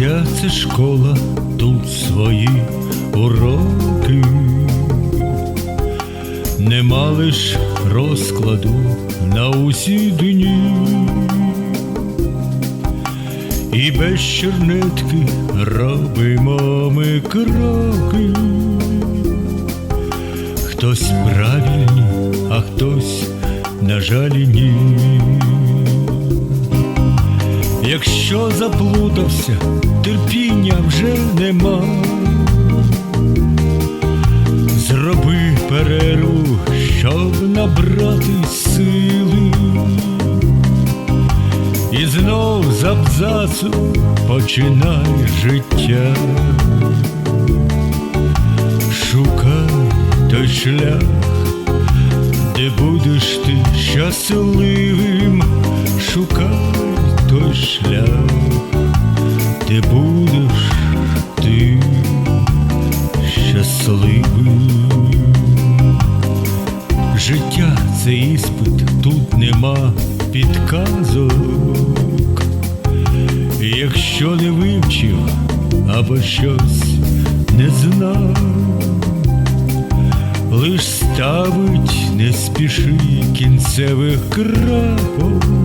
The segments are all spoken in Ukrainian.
Життя це школа, тут свої уроки. Нема лиш розкладу на усі дні. І без чернетки робимо ми кроки. Хтось правильні, а хтось, на жаль, ні. Якщо заплутався, терпіння вже нема. Зроби перерву, щоб набрати сили. І знов з абзацу починай життя. Шукай той шлях, де будеш ти щасливим, шукай шлях, де будеш ти щасливим. Життя це іспит, тут нема підказок. Якщо не вивчив або щось не знав, лиш ставить не спіши кінцевих крапок.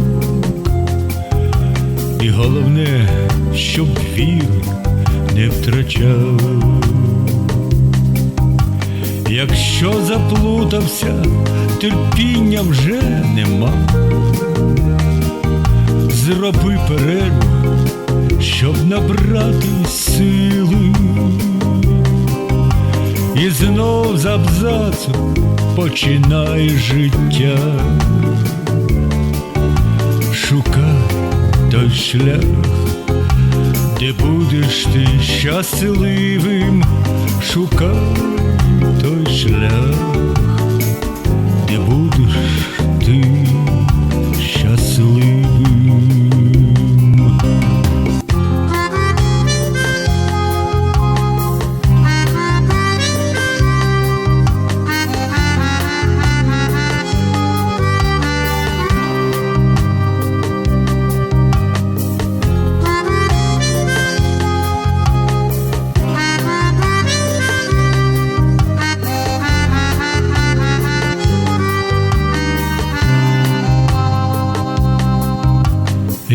Головне, щоб віри не втрачав. Якщо заплутався, терпіння вже нема. Зроби перерву, щоб набрати сили. І знов з абзацу починай життя. Той шлях, де будеш ти щасливим, шукай той шлях, де будеш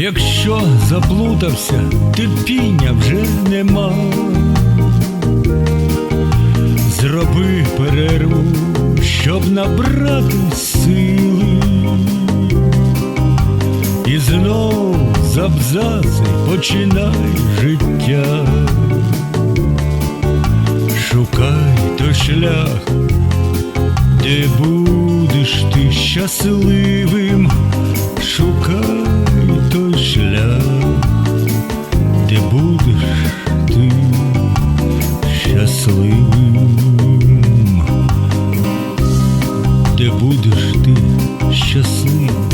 Якщо заплутався, терпіння вже нема. Зроби перерву, щоб набрати сили. І знов з абзаци починай життя. Шукай той шлях, де будеш ти щасливим, будеш ти щасливий.